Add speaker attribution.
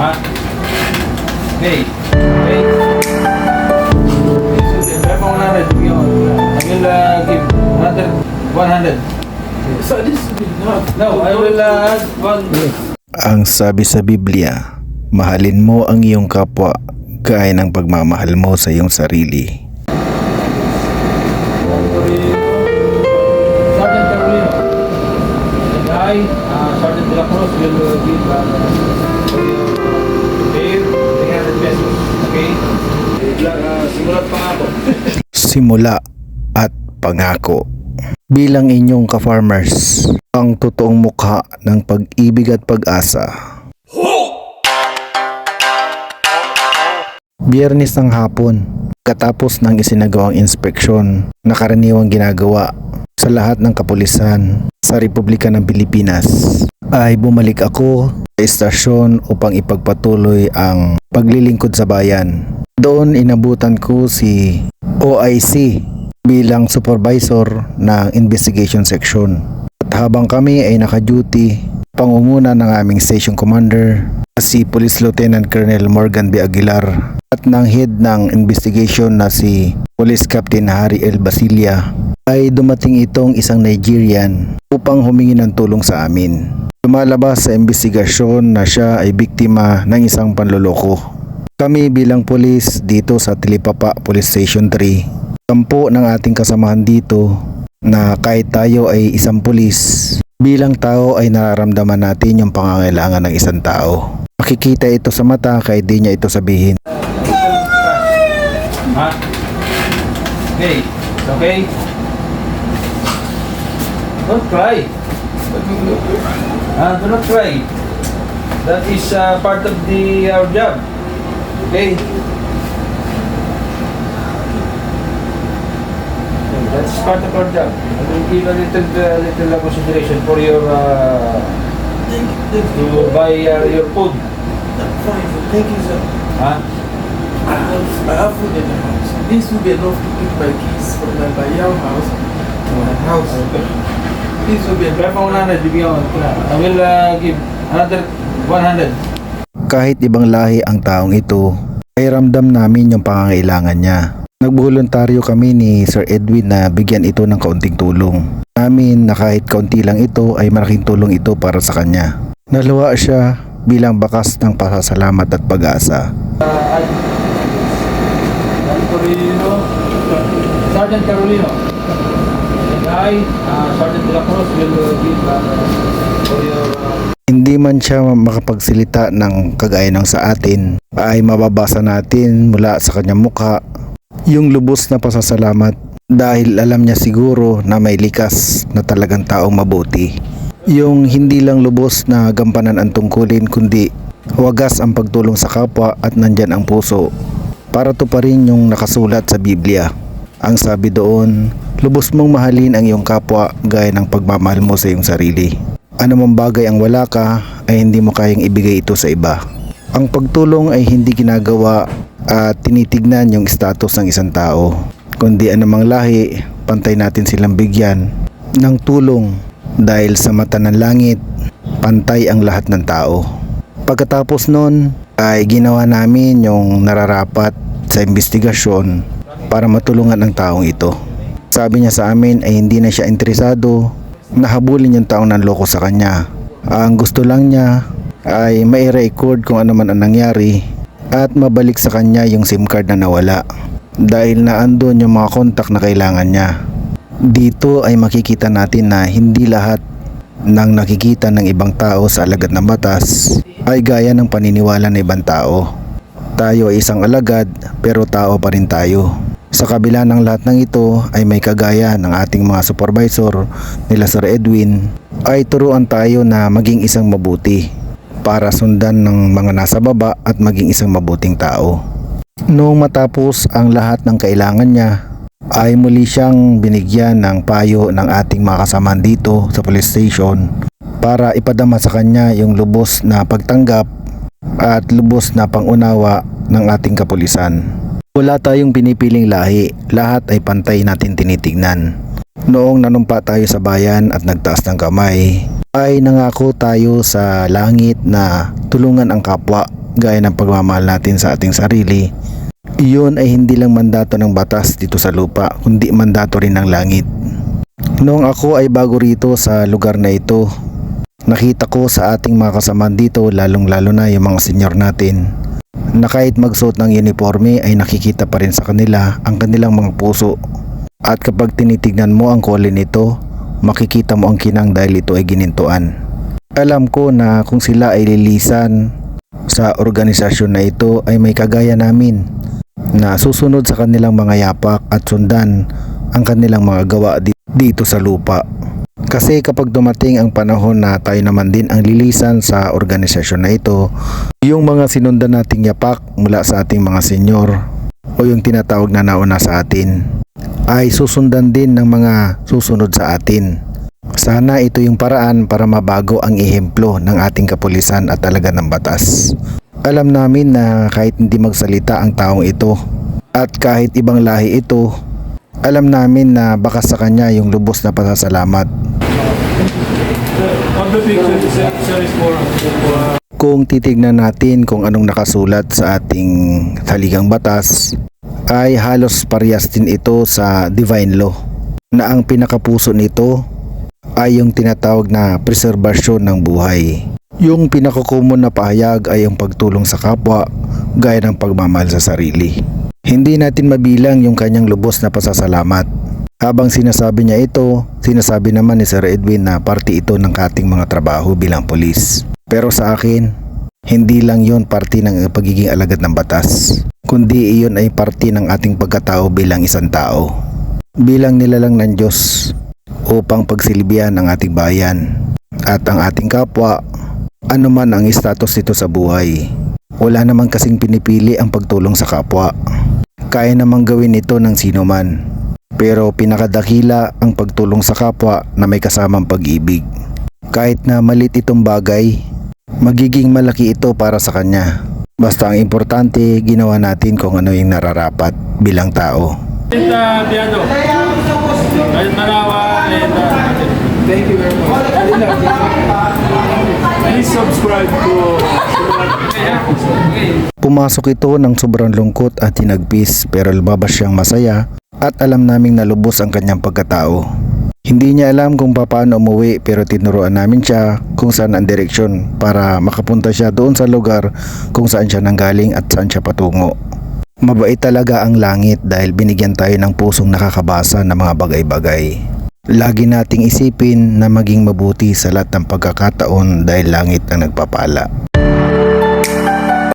Speaker 1: Ha? Okay. Okay. Five one hundred. I will uh, give another one hundred.
Speaker 2: So this is not.
Speaker 1: No, I will uh, add one.
Speaker 3: Ang sabi sa Biblia, mahalin mo ang iyong kapwa gaya ng pagmamahal mo sa iyong sarili.
Speaker 1: Sergeant Carolino. And I, uh, Sergeant De La Cruz, will uh, give uh,
Speaker 3: Simula at pangako. Bilang inyong ka-farmers, ang totoong mukha ng pag-ibig at pag-asa. Biyernes ng hapon, katapos ng isinagawang inspeksyon na karaniwang ginagawa sa lahat ng kapulisan sa Republika ng Pilipinas, ay bumalik ako sa estasyon upang ipagpatuloy ang paglilingkod sa bayan. Doon inabutan ko si OIC bilang supervisor ng investigation section. At habang kami ay naka-duty, pangunguna ng aming station commander si Police Lieutenant Colonel Morgan B. Aguilar at ng head ng investigation na si Police Captain Harry L. Basilia ay dumating itong isang Nigerian upang humingi ng tulong sa amin. Lumalabas sa investigasyon na siya ay biktima ng isang panloloko. Kami bilang polis dito sa Tilipapa Police Station 3 Sampo ng ating kasamahan dito na kahit tayo ay isang pulis, bilang tao ay nararamdaman natin yung pangangailangan ng isang tao. Makikita ito sa mata kahit di niya ito sabihin.
Speaker 1: Ha? Okay. Okay? Don't cry. Ah, do not cry. That is uh, part of the our job. Okay? Okay, That's part of our job. I will give a little, uh, little uh, consideration for your uh,
Speaker 2: Thank you.
Speaker 1: To buy uh, your food.
Speaker 2: Fine. Thank you, sir.
Speaker 1: Ha?
Speaker 2: I have, I have food in the house. This will be enough to pick my keys from my Bayao house to my house. This will be
Speaker 1: Kaya
Speaker 2: enough.
Speaker 1: pa 100, bibigyan. I will uh, give another 100.
Speaker 3: Kahit ibang lahi ang taong ito, ay ramdam namin yung pangangailangan niya. Nagboluntaryo kami ni Sir Edwin na bigyan ito ng kaunting tulong. Namin na kahit kaunti lang ito ay malaking tulong ito para sa kanya. Naluwa siya bilang bakas ng pasasalamat at pag-asa.
Speaker 1: Sergeant Carolino. And I, uh, Sergeant De La Cruz, will uh, give uh, for your uh,
Speaker 3: Hindi man siya makapagsilita ng kagaya ng sa atin, ay mababasa natin mula sa kanyang mukha yung lubos na pasasalamat dahil alam niya siguro na may likas na talagang taong mabuti. Yung hindi lang lubos na gampanan ang tungkulin kundi wagas ang pagtulong sa kapwa at nandyan ang puso para to pa rin yung nakasulat sa Biblia. Ang sabi doon, lubos mong mahalin ang iyong kapwa gaya ng pagmamahal mo sa iyong sarili. Ano mang bagay ang wala ka ay hindi mo kayang ibigay ito sa iba. Ang pagtulong ay hindi ginagawa at tinitignan yung status ng isang tao. Kundi anumang lahi, pantay natin silang bigyan ng tulong dahil sa mata ng langit, pantay ang lahat ng tao. Pagkatapos nun ay ginawa namin yung nararapat sa investigasyon para matulungan ang taong ito. Sabi niya sa amin ay hindi na siya interesado na habulin yung taong nanloko sa kanya. Ang gusto lang niya ay mai-record kung ano man ang nangyari at mabalik sa kanya yung SIM card na nawala dahil na yung mga kontak na kailangan niya. Dito ay makikita natin na hindi lahat ng nakikita ng ibang tao sa alagad ng batas ay gaya ng paniniwala ng ibang tao. Tayo ay isang alagad pero tao pa rin tayo. Sa kabila ng lahat ng ito ay may kagaya ng ating mga supervisor nila Sir Edwin ay turuan tayo na maging isang mabuti para sundan ng mga nasa baba at maging isang mabuting tao. Noong matapos ang lahat ng kailangan niya ay muli siyang binigyan ng payo ng ating mga kasamahan dito sa police station para ipadama sa kanya yung lubos na pagtanggap at lubos na pangunawa ng ating kapulisan. Wala tayong pinipiling lahi, lahat ay pantay natin tinitignan. Noong nanumpa tayo sa bayan at nagtaas ng kamay, ay nangako tayo sa langit na tulungan ang kapwa gaya ng pagmamahal natin sa ating sarili, iyon ay hindi lang mandato ng batas dito sa lupa, kundi mandato rin ng langit. Noong ako ay bago rito sa lugar na ito, nakita ko sa ating mga kasamahan dito, lalong lalo na yung mga senior natin, na kahit magsuot ng uniforme ay nakikita pa rin sa kanila ang kanilang mga puso. At kapag tinitignan mo ang kulay nito, makikita mo ang kinang dahil ito ay ginintuan. Alam ko na kung sila ay lilisan sa organisasyon na ito ay may kagaya namin na susunod sa kanilang mga yapak at sundan ang kanilang mga gawa di- dito sa lupa. Kasi kapag dumating ang panahon na tayo naman din ang lilisan sa organisasyon na ito, yung mga sinundan nating yapak mula sa ating mga senyor o yung tinatawag na nauna sa atin ay susundan din ng mga susunod sa atin. Sana ito yung paraan para mabago ang ehemplo ng ating kapulisan at talaga ng batas. Alam namin na kahit hindi magsalita ang taong ito at kahit ibang lahi ito, alam namin na baka sa kanya yung lubos na pasasalamat Kung titignan natin kung anong nakasulat sa ating taligang batas, ay halos parehas din ito sa divine law na ang pinakapuso nito ay yung tinatawag na preservation ng buhay. Yung pinakakumon na pahayag ay ang pagtulong sa kapwa gaya ng pagmamahal sa sarili. Hindi natin mabilang yung kanyang lubos na pasasalamat. Habang sinasabi niya ito, sinasabi naman ni Sir Edwin na parte ito ng ating mga trabaho bilang polis. Pero sa akin, hindi lang yon parte ng pagiging alagad ng batas, kundi iyon ay parte ng ating pagkatao bilang isang tao. Bilang nilalang ng Diyos upang pagsilbihan ang ating bayan at ang ating kapwa, anuman ang status nito sa buhay. Wala naman kasing pinipili ang pagtulong sa kapwa. Kaya namang gawin ito ng sino man. Pero pinakadakila ang pagtulong sa kapwa na may kasamang pag-ibig. Kahit na malit itong bagay, magiging malaki ito para sa kanya. Basta ang importante, ginawa natin kung ano yung nararapat bilang tao.
Speaker 2: Thank you very much.
Speaker 1: Please subscribe to
Speaker 3: Pumasok ito ng sobrang lungkot at hinagpis pero lumabas siyang masaya at alam naming nalubos ang kanyang pagkatao. Hindi niya alam kung paano umuwi pero tinuruan namin siya kung saan ang direksyon para makapunta siya doon sa lugar kung saan siya nanggaling at saan siya patungo. Mabait talaga ang langit dahil binigyan tayo ng pusong nakakabasa ng mga bagay-bagay. Lagi nating isipin na maging mabuti sa lahat ng pagkakataon dahil langit ang nagpapala.